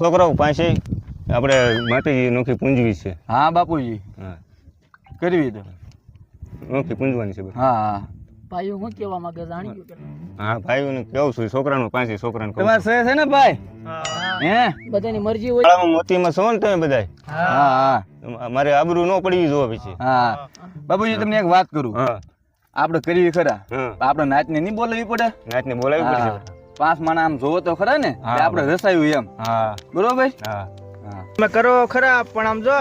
છોકરાઓ પાસે આપણે માતાજી નોખી પૂંજવી છે. હા બાપુજી. હા. કરવી તો. નોખી પૂંજવાની છે હા હા. ભાઈઓ હું કેવા માંગે જાણી ગયું હા ભાઈઓને કેવું છું? છોકરાનું પાસે છોકરાને કહું તમારે સહી છે ને ભાઈ? હે. બધાની મરજી હોય. મોતીમાં છો ને તમે બધા હા હા. મારે આબરૂ ન પડી જોવા પછી. હા. બાપુજી તમને એક વાત કરું. હા. આપણે કરવી ખરા. આપણે નાચને નહીં બોલાવી પડે? નાચને બોલાવી હા. પાંચ માણા આમ જોવો તો ખરા ને આપડે આપણે રસાયું એમ. હા. બરોબર તમે કરો ખરા પણ આમ જો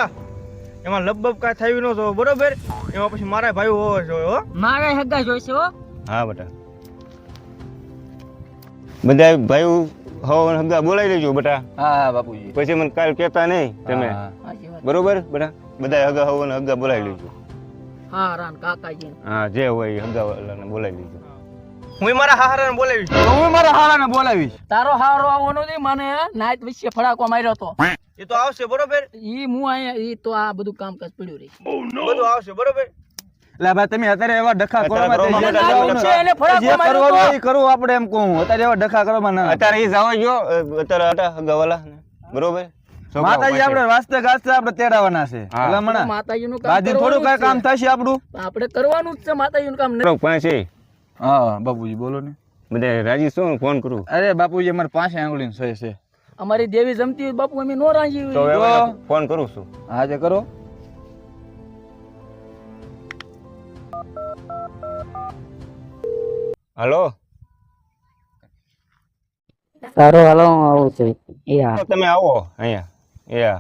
એમાં લબબ કાંઈ થયું ન જો બરોબર? એમાં પછી મારા ભાઈ હોવો જોઈએ હો. મારે હગા જોઈશે હો. હા બેટા. બધા ભાઈ હો હગા બોલાવી લેજો બેટા. હા હા બાપુજી. પછી મને કાલ કહેતા નહીં તમે. હા, સાચી વાત. બરોબર બેટા? બધા હગા હો હગા બોલાવી લેજો. હા રાન કાકાજી હા જે હોય હગા બોલાઈ બોલાવી લેજો. હું મારા હારાને બોલાવીશ તો હું મારા હારાને બોલાવીશ તારો હારો આવવાનો નહીં મને નાઈટ વિશે ફડાકો માર્યો તો એ તો આવશે બરોબર ઈ હું અહીંયા ઈ તો આ બધું કામકાજ પડ્યું રહી બધું આવશે બરોબર એટલે ભાઈ તમે અત્યારે એવા ડખા કરો અત્યારે માં કરવામાં તે બેઠા જાઓ છો, ને. એને ફડાકો માર્યો કરવાનું તો. હોય એ કરવું આપણે એમ કહું અત્યારે એવા ડખા કરવામાં ના અત્યારે એ જવા ગયો અત્યારે હતા હગા બરોબર માતાજી. આપણે વાસ્તે ગાસ્તે આપણે તેડાવાના છે. ભલામણા. માતાજીનું કામ થોડું કઈ કામ કરવાનું જ છે. થશે આપણું આપણે કરવાનું જ છે માતાજીનું કામ નહીં. પાસે હા બાપુજી બોલો ને. બધા રાજી શું ફોન કરું? અરે બાપુજી અમારે પાંચ આંગળી સહી છે. અમારી દેવી જમતી હોય બાપુ અમે નો રાજી હોય. ફોન કરું છું. હા જે કરો. હલો? સારો હાલો હું આવું છું. તમે આવો અહીંયા. એ હા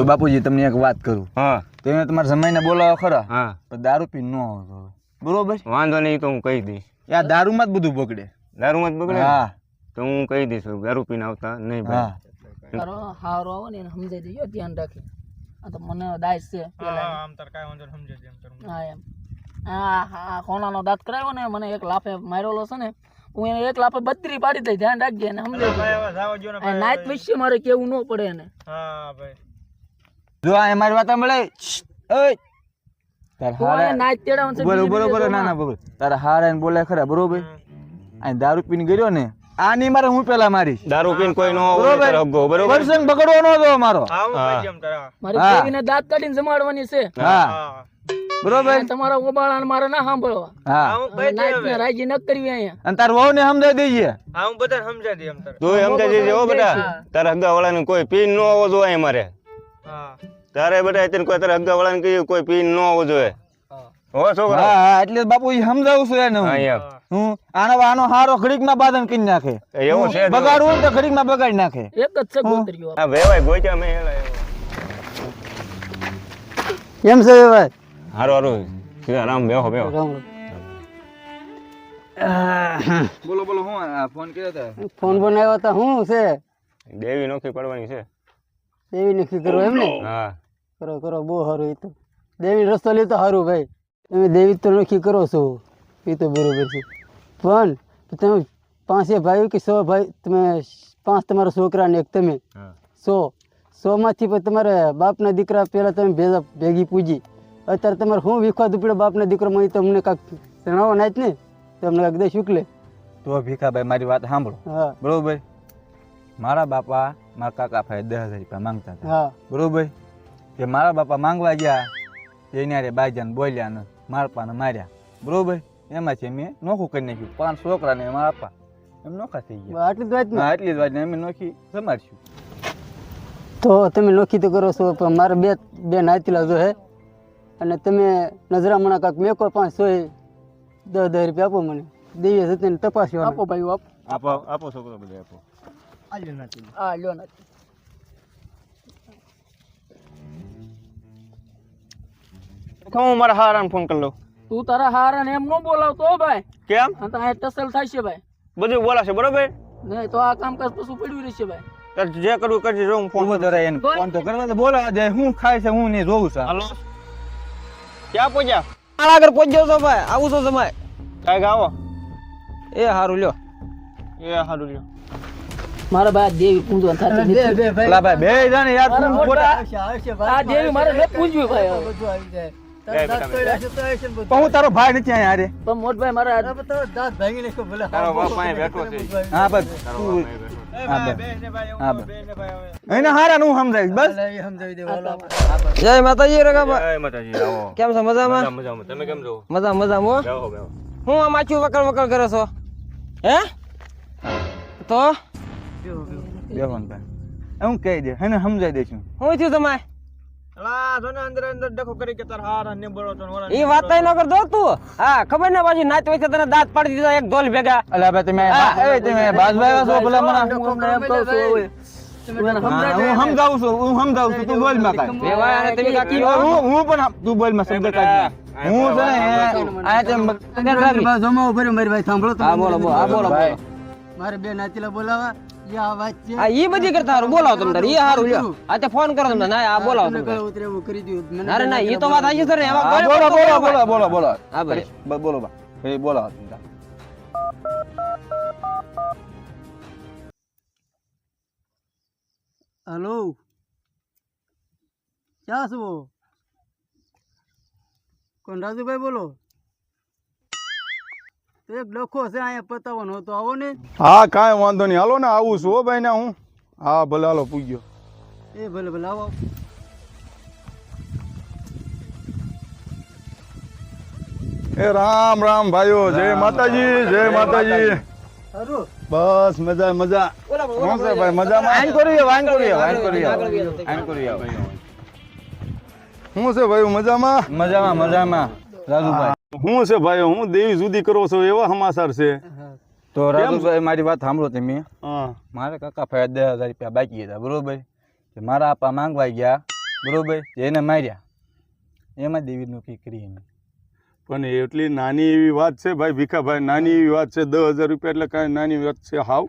તો બાપુજી તમને એક વાત કરું. હા. તમે તમારા જમાઈને બોલાવો ખરા. હા. પણ દારૂ પી ન આવતો બરોબર? વાંધો નહીં તો હું કહી દઈશ. આ દારૂમાં જ બધું બગડે. દારૂમાં જ બગડે હા. તો હું કહી દઈશ દારૂ પીને આવતા નહીં ભાઈ. તારો હારો આવો ને સમજાઈ દેજો ધ્યાન રાખી. આ તો મને દાય છે આમ તાર કાંઈ વાંધો નહીં સમજે એમ હા એમ. આ આ કોનાનો દાંત કરાવ્યો ને મને એક લાફે મારેલો છે ને હું એને એક લાફે બત્રી પાડી દઈ ધ્યાન રાખજે સમજાઈ ને નાઈટ વિશે મારે કેવું ન પડે એને. હા ભાઈ. જો આ મારી વાત મળે ઓય. બરોબર ના ના બરોબર. તારા હારા એને બોલાય ખરા બરોબર? આ દારૂ પીને ગયો ને આ મારે હું પેલા મારી દારૂ પીન કોઈ ન બરોબર? ન મારો. દાંત કાઢીને જમાડવાની છે. હા. બરોબર? તમારા ઓબાળાને મારે ના સાંભળવા. હા. હા ને રાજી ન કરવી અહીંયા. અને તાર વહુ ને સમજાવી દેજે હા સમજાવી એમ તારે. તું બેટા હગા વાળાને કોઈ પીન નો આવવો જોઈએ મારે. હા. તારે બેટા અત્યારે કોઈ તારે હગા વાળાને કહ્યું કોઈ પીન ન આવવો જોઈએ. હો. છોકરા. હા એટલે બાપુ બાપુજી સમજાવું છું એને હું. હા હું આનો આનો હારો ઘડીકમાં બાદન કરી નાખે. એવું છે બગાડવું હોય તો ઘડીકમાં બગાડી નાખે. એક જ છે ગોતરીઓ. હા વેવાય ગોચા મે એલા એવો. કેમ છે વેવાય? હારો હારો. સીધા રામ બેહો બેહો. બોલો બોલો હું આ ફોન કર્યો તા? ફોન બનાવ્યો તો શું છે? દેવી નોખી પડવાની છે. દેવી નોખી કરો એમ ને? હા. કરો કરો બહુ સારું એ તો. દેવી રસ્તો લે તો સારું ભાઈ. તમે દેવી તો નક્કી કરો છો. એ તો બરાબર છે. પણ તમે પાંચે ભાઈઓ કે સો ભાઈ તમે પાંચ તમારા છોકરાને એક તમે. સો સો. માંથી પણ તમારે બાપના દીકરા પહેલાં તમે ભેગા ભેગી પૂજી. અત્યારે તમારે શું વિખવા દુપડે બાપના દીકરો માં તમને કાંક જણાવો ના જ ને? તમને કાંક દે શુકલે તો ભીખાભાઈ મારી વાત સાંભળો. હા. બરોબર? મારા બાપા મારા કાકા ભાઈ દસ હજાર રૂપિયા માંગતા હતા. હા. બરોબર? કે મારા બાપા માંગવા ગયા. એને અરે બાઈજાન બોલ્યા ને મારપાને માર્યા. બરોબર? એમાંથી મેં નોખું કરી નાખ્યું. પાંચ છોકરા ને મારા આપા. એમ નોખા થઈ ગયા. આટલી જ વાત આટલી જ વાત અમે નોખી સમારશું તો તમે નોખી તો કરો છો પણ મારે બે બે નાતીલા જો હે. અને તમે નજરામણા કાંક મેકો પાંચ સો દસ દસ રૂપિયા આપો મને. દેવી જતી તપાસ્યો આપો ભાઈ આપો. આપો આપો છોકરો બધા આપો. આ લ્યો નથી હું મારા હારાને ફોન કરી લઉં. તું તારા હારાને એમ ન બોલાવતો ભાઈ. કેમ? આ ટસલ થાય છે ભાઈ. બધું બોલાશે બરોબર? નહીં તો આ કામકાજ પછી પડ્યું રહેશે ભાઈ. તારે જે કરવું કરજે જો હું ફોન ઊભો એને ફોન તો કરવા તો બોલાવા દે હું ખાય છે હું નહીં જોઉં છું. હાલો. ક્યાં પહોંચ્યા? મારા આગળ પહોંચ્યો છો ભાઈ આવું છો તમે કાંઈક આવો એ હારું લ્યો. એ હારું લ્યો. મારા ભાઈ દેવી પૂંજવા થતી નથી. બે ભાઈ. બે જાણે યાર તું ખોટા. આ દેવી મારે ન પૂંજવી ભાઈ પણ હું તારો ભાઈ નથી અહીંયા પણ મોટભાઈ મારા દાંત ભાંગી નાખ્યો ભલે. તારો બાપ બેઠો છે. હા બસ. તું. જય માતાજી કેમ છો મજામાં? મજા મજામાં. તમે કેમ છો? મજા મજામાં હો? આ માછું વકલ વકલ કરો છો? હે? તો? હું કહી દે એને સમજાવી દઈશું હું થયું તમારે? એ વાત ન કરતો તું. હા ખબર ને પાછી નાચ વચ્ચે તને દાંત પાડી દીધા એક ઢોલ ભેગા. અલા ભાઈ તમે એ તમે બાજભાઈ છો ભલા મને હું એમ કહું છું હા, સમજાવી છું હું સમજાવું છું તું બોલમાં કાંઈ. તમે કાકી હું હું? પણ તું બોલમાં શબ્દ કાઢ હું છે ને આ તેમ જમા ઊભો મારી ભાઈ સાંભળો તમે. બોલો બોલો હા બોલો બોલો. મારે બે નાતીલા બોલાવા. આ ઈ બધી કરતા હારું. બોલાવો તમને ઈ હારું લ્યો. આ તે ફોન કરો તમને ના આ બોલાવો તમને ઉતરે એવું કરી દ્યો. ના ના ઈ તો વાત આવી છે ને. એમાં બોલો બોલો બોલો બોલો બોલો બોલો. હા ભલે બોલો બા એ બોલો ચિંતા હેલો? ક્યાં છો? કોણ રાજુભાઈ બોલો? તો એક ડખો છે અહીંયા પતાવવાનો હતો. આવો ને. હા કાંઈ વાંધો નહીં. હાલો ને આવું છું હો ભાઈ ને હું. હા ભલે હાલો પૂગ્યો એ ભલે ભલે આવો એ રામ રામ ભાઈઓ જય માતાજી જય માતાજી. બસ મજા મજા. શું છે ભાઈ મજામાં? આઈન કરીએ વાઈન કરીએ વાઈન કરીએ આઈન કરીએ શું છે ભાઈ મજામાં? મજામાં મજામાં. રાજુભાઈ. શું છે ભાઈ હું દેવી જુદી કરો છો એવા સમાચાર છે. તો રાજુભાઈ મારી વાત સાંભળો તમે. હા. મારા કાકા ફાયદા દસ હજાર રૂપિયા બાકી હતા બરોબર? કે મારા આપા માંગવા ગયા બરોબર? એને માર્યા. એમાં દેવી નોકરી કરી એને પણ એટલી નાની એવી વાત છે ભાઈ ભીખાભાઈ નાની એવી વાત છે દસ હજાર રૂપિયા એટલે કાંઈ નાની વાત છે. હાવ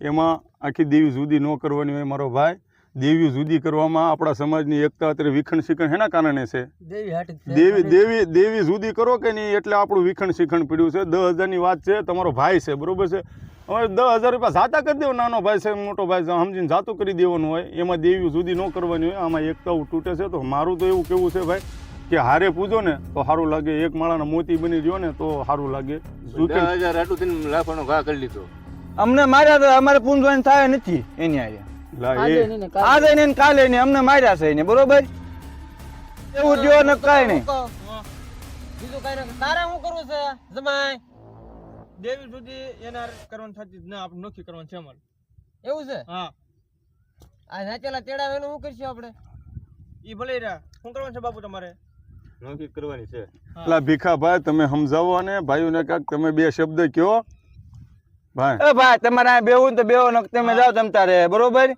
એમાં આખી દેવી જુદી ન કરવાની હોય મારો ભાઈ. દેવી જુદી કરવામાં આપણા સમાજની એકતા અત્યારે વિખંડ શિખંડ હેના કારણે છે? દેવી. દેવી દેવી દેવી જુદી કરો કે નહીં એટલે આપણું વિખંડ શિખંડ પડ્યું છે? દસ હજારની વાત છે તમારો ભાઈ છે બરોબર છે? હવે દસ હજાર રૂપિયા જાતા કરી દેવો નાનો ભાઈ છે મોટો ભાઈ છે સમજીને જાતું કરી દેવાનું હોય. એમાં દેવી જુદી ન કરવાની હોય આમાં એકતાઓ તૂટે છે. તો મારું તો એવું કેવું છે ભાઈ કે હારે પૂજો ને તો સારું લાગે. એક માળાના મોતી બની રહ્યો ને તો સારું લાગે. દસ હજાર આટલું લાફાનો ઘા કરી લીધો. અમને માર્યા તો અમારે પૂંજવાની થાય નથી એની લા આજે ને કાલે. ને અમને માર્યા છે ને બરોબર? એવું જો ને કાંઈ નહીં. બીજું કઈ નથી. તારે શું કરવું છે જમાઈ? દેવી સુધી એના કરવાનું થતી ના આપણે નોખી કરવાનું છે અમારે. એવું છે? હા. આ નાચેલા તેડાવે એનું શું કરશું આપણે? ઈ ભલે રહ્યા. શું કરવાનું છે બાપુ તમારે? નોખી કરવાની છે. લા ભીખાભાઈ તમે સમજાવો ને ભાઈઓને કાંઈક તમે બે શબ્દ કયો ભાઈ. ભાઈ તમારે ને તો બેવો ને તમે જાઓ જમતા રે બરોબર?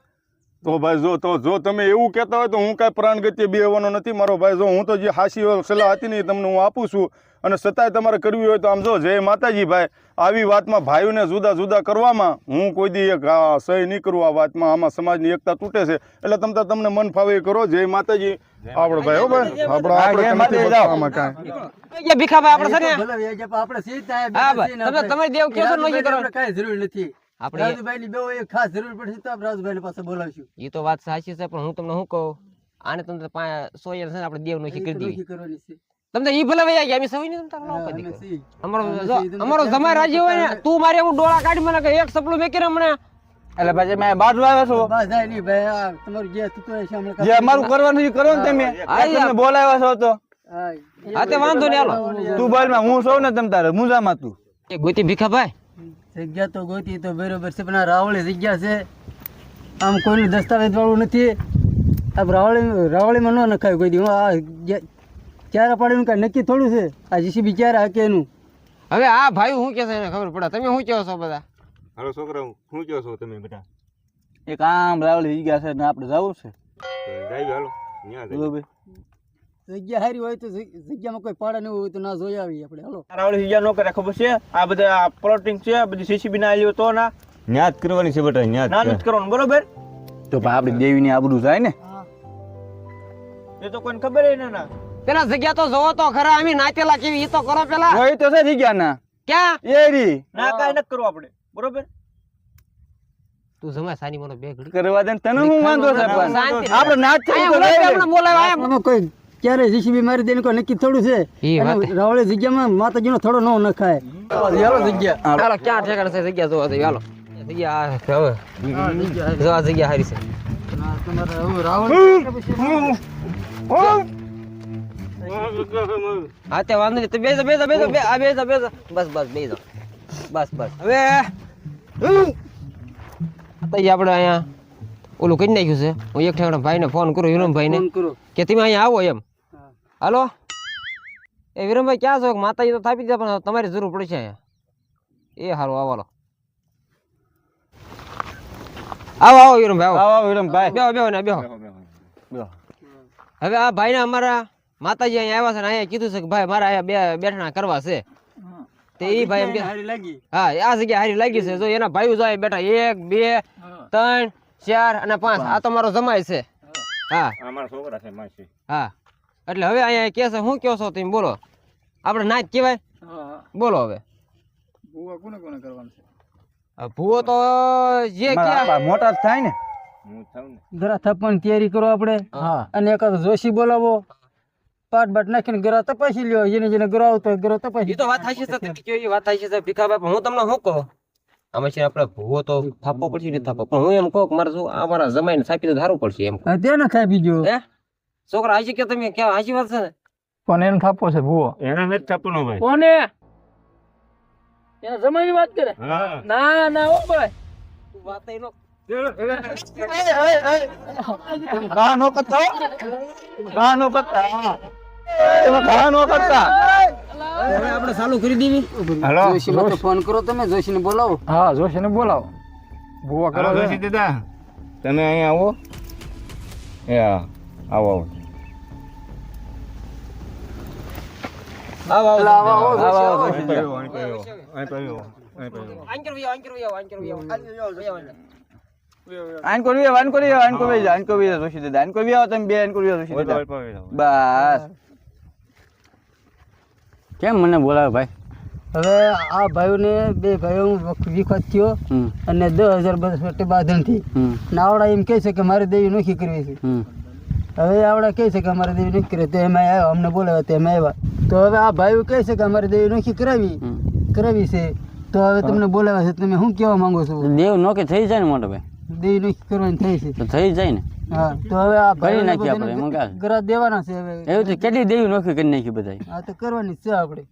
તો ભાઈ જો તો જો તમે એવું કહેતા હોય તો હું કાંઈ પ્રાણ ગતિએ બેવાનો નથી. મારો ભાઈ જો હું તો જે હાસી સલાહ હતી ને તમને હું આપું છું. અને છતાંય તમારે કરવી હોય તો આમ જો જય માતાજી ભાઈ. આવી વાતમાં ભાઈઓને જુદા જુદા કરવામાં હું કોઈ દી એક સહી નહીં કરું આ વાતમાં. આમાં સમાજની એકતા તૂટે છે. એટલે તમે તમને મન ફાવે કરો. જય માતાજી. આપડે ભાઈ હો ભાઈ. આપડે આપણે. આમાં કાંઈ. એ ભીખાભાઈ આપણે છે ને. આપણે સીધા હા, ભાઈ. તમે- તમે દેવ કેસો નહીં કરો. કાંઈ જરૂર નથી. આપણે રાજુભાઈની બેઉ એ ખાસ જરૂર પડશે તો આપણે રાજુભાઈને પાસે બોલાવશું. એ તો વાત સાચી છે પણ હું તમને શું કહું? આને તમને પા- સો યાર છે ને આપણે દેવ નહીં કરી કરવાની છે. તમને ઈ ભલે વયા ગયા અમે સવી નહીં તમને નો. સી. અમારો અમારો ક્યાં રાજી હોય ને તું મારે હું ડોળા કાઢી મને કે એક સપલું મેકી ને મને. એટલે પછી મેં બાજુ આવ્યા છો. બસ જાય નહીં ભાઈ આ તમારું જે થતું છે હમણાં જે અમારું કરવાનું છે કરો ને તમે. આ તમને બોલાવ્યા છો તો. હા, હા તે વાંધો નહીં હાલો. તું બોલમાં હું સૌ ને તમ તારે મુંજામાં તું એ ગોતી ભીખાભાઈ જગ્યા તો ગોતી તો બરોબર છે પણ આ રાવળી જગ્યા છે. આમ કોઈનું દસ્તાવેજ વાળું નથી. આ રાવળી રાવળીમાં ન નખાય કોઈ દી. હું આ જે- ચારા પાડીનું કાંઈ નક્કી થોડું છે? આ જીસીબી ક્યારે હાકે એનું? હવે આ ભાઈ શું કે છે એને ખબર પડે. તમે શું કહો છો બધા? હાલો છોકરા શું કહો છો તમે બેટા એક આમ રાવળી ગયા છે ને આપણે જવું છે. જાય હાલો. ન્યા જાય. બરોબર જગ્યા હારી હોય તો જગ્યામાં કોઈ પાડા નહીં હોય તો ના જોઈ આવીએ આપણે. હાલો. રાવળી નો કરે ખબર છે? આ બધા પ્લોટિંગ છે આ બધી સીસીબી ના આલ્યો તો ના. ન્યા જ કરવાની છે બેટા ન્યા ના જ નથી કરવાનું બરોબર? તો ભાઈ આપણી દેવીની આબરૂ જાય ને? એ તો કોઈને ખબર ય ના. પેલા જગ્યા તો જોવો તો ખરા અમે નાચેલા કેવી ઈ તો કરો પેલા. હોય તો છે થઈ ગયા ના ક્યાં? એ રી ના કાંઈ ન કરો આપણે. બરોબર? તું જમાય સાની મને બે ઘડી કરવા દે તને હું વાંધો છે પણ. આપણે નાચ થઈ તો આપણે બોલાવા. આમાં કોઈ ક્યારે જીસીબી મારી દે કોઈ નક્કી થોડું છે? રાવળે જગ્યામાં માતાજીનો થોડો ન નખાય. યાલો જગ્યા. હાલો. ક્યાં ઠેકાણે છે? જગ્યા જોવા દે હાલો. જગ્યા હવે. જોવા જગ્યા હારી છે. રાવણ હા તે વાંધો નહીં. બેસો બેસો બેસો બે આ બેસો બેસો બસ બસ બેસો બસ બસ. હવે તો આપણે અહીંયા ઓલું કરી નાખ્યું છે. હું એક ઠેકાણે ભાઈને ફોન કરું વિરમભાઈને. ફોન કરો. કે તમે અહીંયા આવો એમ. હાલો? એ વિરમભાઈ ક્યાં છો? માતાજી તો થાપી દીધા પણ તમારી જરૂર પડશે અહીંયા. એ સારું આવો હાલો. આવો આવો વિરમભાઈ આવો. આવો વિરમભાઈ. બેહો બેહો ને બેહો. બેહો. હવે આ ભાઈને અમારા માતાજી અહીંયા આવ્યા છે ને અહીંયા કીધું છે કે ભાઈ મારા અહીંયા બે બેઠણા કરવા છે. તે એ ભાઈ એમ કે હારી લાગી? હા આ જગ્યા હારી લાગી છે. જો એના ભાઈઓ જાય બેઠા એક બે ત્રણ ચાર અને પાંચ. આ તો મારો જમાય છે. હા. અમારા છોકરા છે માસી. હા. એટલે હવે અહીંયા કે છે હું કયો છો તમે? બોલો. આપણે નાચ કહેવાય. બોલો હવે. ભૂવા કોને કોને કરવાનું છે? ભૂવો તો જે ક્યાં મોટા થાય ને. હું થાઉં ને. જરા થપ્પણ તૈયારી કરો આપણે. હા. અને એકાદ જોશી બોલાવો. પાટ બાટ નાખીને ગરા તપાસી લ્યો જેને જેને ગરો આવતો હોય ગરો એ તો વાત થાય છે તમે કહો એ વાત થાય છે ભીખા બાપા હું તમને શું કહું? આમાં છે આપણે ભૂવો તો થાપો પડશે ને થાપો પણ હું એમ કહું કે મારે શું આ મારા જમાઈને સાપી તો ધારવું પડશે એમ તે ના ખાઈ બીજો હે? છોકરા હાચી કે તમે કે હાચી વાત છે? પણ એને થાપો છે ભૂવો? એના નથી થતું ભાઈ. કોને? એના જમાઈની વાત કરે? ના ના ઓ ભાઈ. તું વાત એનો ઘા નો ગાનો હો. ઘા નો કરતા હા. એમાં ઘા નો કરતા આપણે ચાલુ કરી દેવી હેલો જોશી ફોન કરો તમે જોશીને બોલાવો હા જોશીને બોલાવો ભૂવો કરો જોશી દાદા તમે અહીંયા આવો એ આવો આવો તમે. બસ કેમ મને બોલાવે ભાઈ? હવે આ ભાઈઓને બે ભાઈઓ વિખત થયો અને દસ હજાર બસ માટે બાંધણથી. આવડા એમ કહે છે કે મારે દેવી નોખી કરવી છે. હવે આવડા કહે છે કે અમારે દેવી નોખી કરવી તો એમાં આવ્યા અમને બોલાવ્યા તો એમાં આવ્યા. તો હવે આ ભાઈઓ કહે છે કે અમારે દેવી નોખી કરાવી. કરાવી છે. તો હવે તમને બોલાવ્યા છે. તમે શું કહેવા માંગો છો? દેવ નોખી થઈ જાય ને મોટો ભાઈ. દેવી નોખી કરવાની થઈ છે. તો થઈ જાય ને? હા તો હવે આ કરી નાખીએ આપણે, ગરા દેવાના છે હવે. એવું તો કેટલી દેવી નોખી કરી નાખી બધા હા તો કરવાની છે આપણે.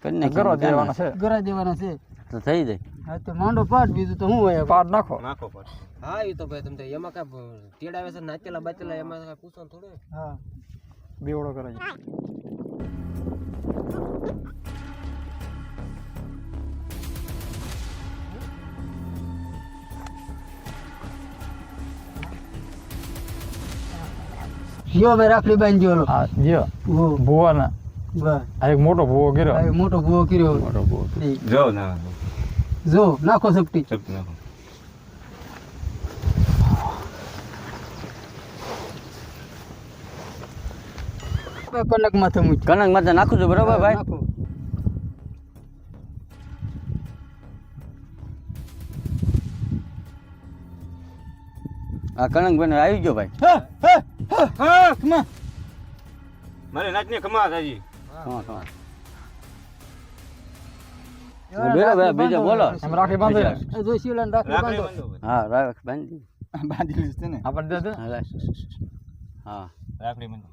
કરી નાખી કરો દેવાના છે. ગરા દેવાના છે. તો થઈ જાય. હા તો માંડો પાટ બીજું તો શું હોય પાટ નાખો. નાખો પાછું. હા એ તો ભાઈ તમને એમાં કાંઈ તેડાવે છે નાચેલા બાચેલા એમાં કાંઈ પૂછવાનું થોડું હા. બેવડો કરે છે. જો ભાઈ રાખડી બાંધી ઓલો. હા જો. ભુવાના. આ એક મોટો ભુવો કર્યો. આ મોટો ભુવો કર્યો. જો ના જો નાખો સપટી. ચપ નાખો. કનક માથે મૂક કનક માથે નાખું છું બરોબર ભાઈ? નાખો. આ કનક બને આવી ગયો ભાઈ. હા, on. મારે નાચને ખમા દાજી. ખમા, ખમા. બોલો બીજો બોલો. એમ રાખી બાંધી. જો શિવલાને રાખડી રાખડી બાંધો. બાંધો. હા રાખ બાંધી બાંધી લીધું છે ને. આપણે દે દે હા, રાખડી બાંધો.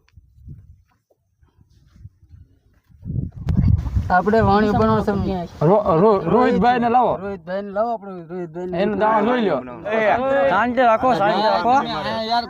આપણે વાણી પણ સમજી. રોહિતભાઈ ને લાવો રોહિતભાઈ ને લાવો. આપણે રોહિતભાઈ ને એનો જોઈ લ્યો. શાંતિ રાખો શાંતિ રાખો. હા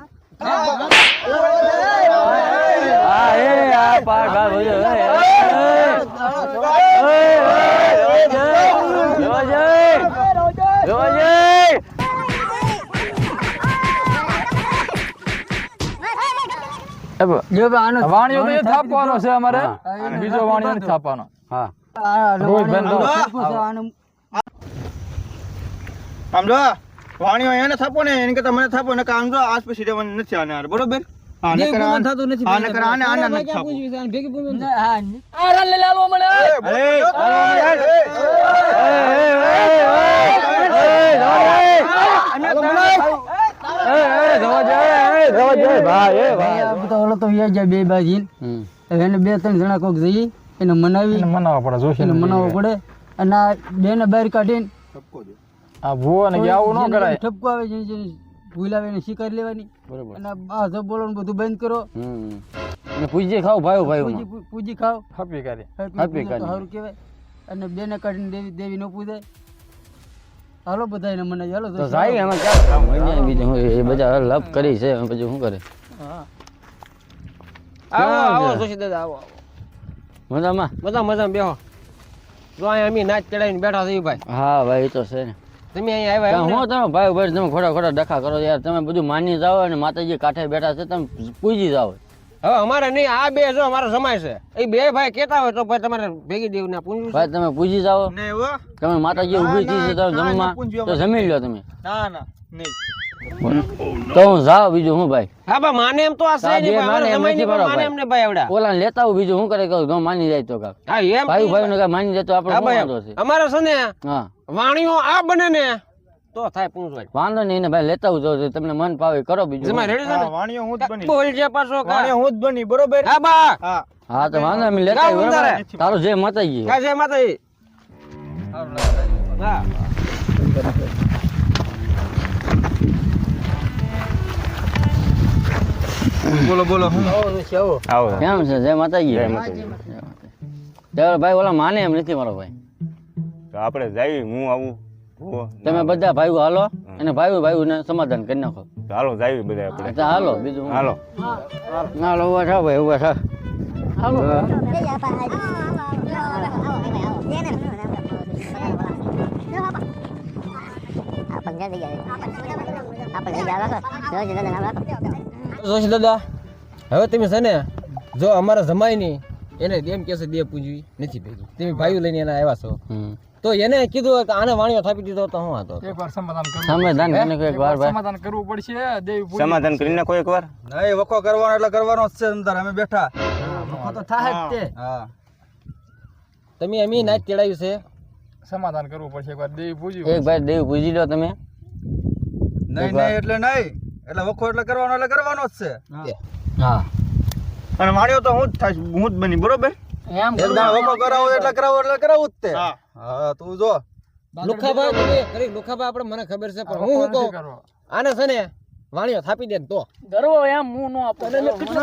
વાણીઓ તો એ થાપવાનો છે અમારે. બીજો થાપવાનો. હા. ને વાણીઓ એને થાપો ને એને કરતા મને થાપો ને કામ જો આસ પછી રહેવાનું નથી આને હારે, બરોબર આને- હા, નકર આને આને નથી થાપો હા આ રન લાવો મને એ, એ, જોજે આ બધા ઓલો તો વ્યાજ જાય બે બાજી હવે બે ત્રણ જણા કોક જઈ એને મનાવી મનાવવા પડે જોશે એને મનાવવો પડે અને આ બે ને બહાર કાઢીને આ ભૂવો ને આવું ન કરાય. ઠપકો આવે છે જેને ભૂલ શિકાર લેવાની. અને આ જો બોલો બધું બંધ કરો. પૂજી ખાવ ભાઈ ભાઈ પૂજી ખાવ હપી કરે. હાપી પૂજો તો સારું કહેવાય. અને બેને કાઢીને દેવી દેવી નો પૂજાય હાલો બધા એને મનાવી હાલો તો જાય એમાં ક્યાં કામ હોય બીજું એ બધા લપ કરી છે. પછી શું કરે? આવો આવો જોશી દાદા આવો મજામાં? મજા મજામાં બેહો. જો અહીંયા અમે નાચ ચડાવીને બેઠા છીએ ભાઈ. હા ભાઈ એ તો છે ને. તમે અહીંયા આવ્યા હું તમે ભાઈ ભાઈ તમે ખોટા ખોટા ડખા કરો યાર. તમે બધું માની જાઓ અને માતાજી કાંઠે બેઠા છે તમે પૂજી જાઓ. હવે અમારે નહીં આ બે જો અમારે સમાય છે. એ બે ભાઈ કેતા હોય તો ભાઈ તમારે ભેગી દેવું ને પૂંજવું ભાઈ તમે પૂજી જાઓ. તમે માતાજી ઊભી થઈ છે તમે જમવા. તો જમી લો તમે. ના ના નહીં. તો હું જાઉં બીજું હું ભાઈ? હા બા માને એમ તો આ છે ભાઈ. માને એમ નથી નહીં માને એમને ભાઈ આવડા. ઓલા લેતા હું બીજું હું કરે કહું માની જાય તો કા હા એમ ભાઈ ભાઈ. ને માની જાય તો આપણે હા વાંધો છે? અમારો છે ને હા. વાણીઓ આ બને ને તો થાય પૂંજવાય વાંધો નહીં ને ભાઈ લેતા હું જો તમને મન પાવે કરો બીજું જમાઈ રેડી છે હા વાણીઓ હું જ બની. બોલ જે પાછો કા. વાણીઓ હું જ બની બરોબર? હા બા. હા. હા તો વાંધો અમે લેતા. બરાબર? તારું જે માતાજી કા છે માતાજી હા. બોલો બોલો હું આવો કેમ છે જય માતાજી જય માતાજી. જય ભાઈ ઓલા માને એમ નથી મારો ભાઈ તો આપણે જઈ હું આવું તમે બધા ભાઈઓ હાલો અને ભાઈઓ ભાઈઓને સમાધાન કરી નાખો તો હાલો જઈએ બધા આપણે હાલો બીજું હાલો હાલો ઊભા થાવ ભાઈ ઊભા થાવ હાલો જોશી દાદા હવે તમે છે ને જો અમારા જમાઈ ની એને એમ કે છે દે પૂજવી નથી ભેગી. તમે ભાઈઓ લઈને એના આવ્યા છો. તો એને કીધું કે આને વાણીઓ થાપી દીધો તો હું હતો. સમાધાન કરી નાખો એક વાર ભાઈ. સમાધાન કરી નાખો એકવાર નહીં વખો કરવાનો એટલે કરવાનો જ છે અંદર અમે બેઠા. તો થાય જ તે. હા. તમે એમ નાચ ચડાવ્યું છે? સમાધાન કરવું પડશે એક ભાઈ દેવ પૂજી લો તમે. નહીં નહીં એટલે નહીં. એટલે વખો એટલે કરવાનો એટલે કરવાનો જ છે. હા. અને વાણીઓ તો હું જ થાય હું જ બની બરોબર? એમ વખો કરાવો એટલે કરાવો એટલે કરાવું જ તે. હા. હા તું જો. લુખાબા કરી લુખાબા આપણે મને ખબર છે પણ હું શું કહું? આને છે ને વાણીઓ થાપી દે ને તો. ગર્વ એમ હું નો આપો. એટલે કેટલો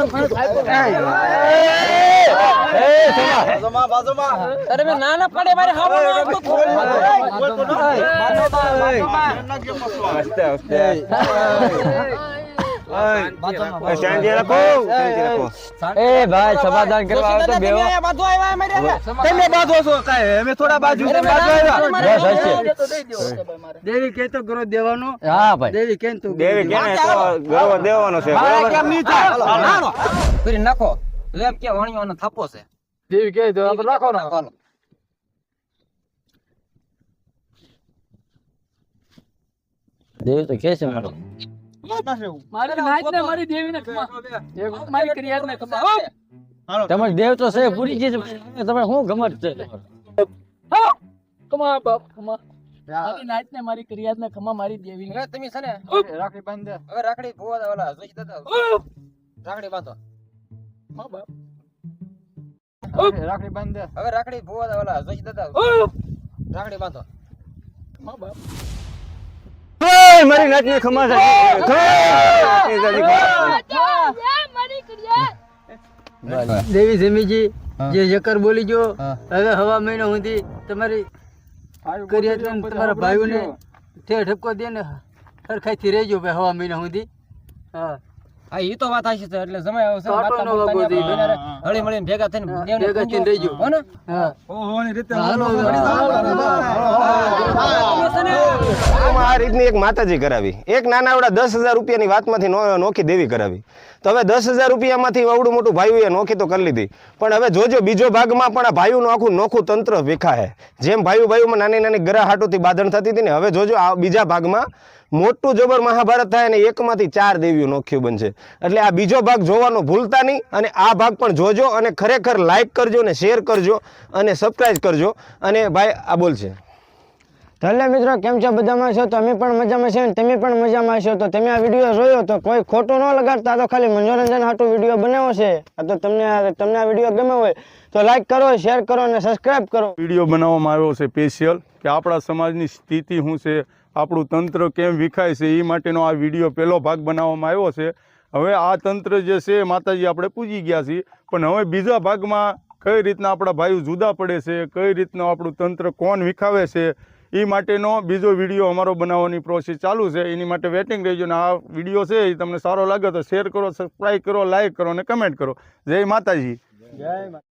બાજુમાં બાજુમાં. અરે બે નાના પડે મારે હાવો નો આપતો હસતે હસતે. શાંતિ રાખો. શાંતિ રાખો. એ ભાઈ સમાધાન કરવા આવો તો બેહો. બાજુ આવ્યા અમારે તમે બાજુ છો કાંઈ? અમે થોડા બાજુ તમે બાજુ આવ્યા. બસ હશે. તો દઈ દેવો છે દેવી કે તો ગરો દેવાનો? હા ભાઈ. દેવી કેમ તો દેવી કે તો ગર્વ દેવાનો છે. બરોબર? ફરી નાખો. લેમ કે વાણીઓ થાપો છે. દેવી કહે તો આપણે રાખો ને દેવી તો કે છે મારો. મારી દેવી ને ખમા. મારી ક્રિયા ને ખમા તમારી દેવ તો છે પૂરી ચીજ તમે શું ગમત છે? હા! બાપ ખમા. મારી નાચ ને મારી ક્રિયા ને ખમા મારી દેવી હવે તમે છે ને રાખડી બાંધે. હવે રાખડી ભોવા ઓલા જોઈ દાદા રાખડી બાંધો. હા બાપ. રાખડી બાંધે. હવે રાખડી ભોવા ઓલા જોઈ દાદા રાખડી બાંધો. હા બાપ. ઓય, મારી નાચ ને ખમા છે દેવી જમીજી જે જકર બોલી જો હવે હવા મહિનો સુધી તમારી કરીએ તો તમારા ભાઈઓને ઠેર ઠપકો દે ને હરખાઈથી રહેજો ભાઈ હવા મહિના સુધી. હા. હા ઈ તો વાત છે એટલે જમાઈ આવશે નો. હળી મળીને ભેગા થઈને દેવને ભેગા થઈને રહેજો. હો ને હા ઓહોની રીતે આ રીતની એક માતાજી કરાવી એક નાનાવડા દસ હજાર રૂપિયાની વાતમાંથી નોખી દેવી કરાવી તો હવે દસ હજાર રૂપિયામાંથી આવડું મોટું ભાઈઓએ નોખી તો કરી લીધી પણ હવે જોજો બીજો ભાગમાં પણ આ ભાઈઓનું આખું નોખું તંત્ર વિખા હે જેમ ભાઈઓ ભાઈઓમાં નાની નાની ગ્રહ હાટોથી બાંધણ થતી હતી ને હવે જોજો આ બીજા ભાગમાં મોટું જબર મહાભારત થાય અને એકમાંથી ચાર દેવીઓ નોખ્યું બનશે. એટલે આ બીજો ભાગ જોવાનો ભૂલતા નહીં અને આ ભાગ પણ જોજો અને ખરેખર લાઇક કરજો અને શેર કરજો અને સબસ્ક્રાઈબ કરજો. અને ભાઈ આ બોલશે છે. તો મિત્રો કેમ છો? બધામાં છો? તો અમે પણ મજામાં છો ને તમે પણ મજામાં છો? તો તમે આ વીડિયો જોયો તો કોઈ ખોટું ન લગાડતા તો ખાલી મનોરંજન હાટું વીડિયો બનાવો છે. આ તો તમને તમને આ વીડિયો ગમે હોય તો લાઈક કરો શેર કરો અને સબસ્ક્રાઇબ કરો. વીડિયો બનાવવામાં આવ્યો છે સ્પેશિયલ કે આપણા સમાજની સ્થિતિ શું છે? આપણું તંત્ર કેમ વિખાય છે એ માટેનો આ વીડિયો પહેલો ભાગ બનાવવામાં આવ્યો છે. હવે આ તંત્ર જે છે માતાજી આપણે પૂજી ગયા છીએ. પણ હવે બીજા ભાગમાં કઈ રીતના આપણા ભાઈઓ જુદા પડે છે, કઈ રીતનું આપણું તંત્ર કોણ વિખાવે છે, એ માટેનો બીજો વીડિયો અમારો બનાવવાની પ્રોસેસ ચાલુ છે. એની માટે વેટિંગ રહેજો ને આ વીડિયો છે એ તમને સારો લાગે તો શેર કરો સબસ્ક્રાઈબ કરો લાઇક કરો અને કમેન્ટ કરો. જય માતાજી.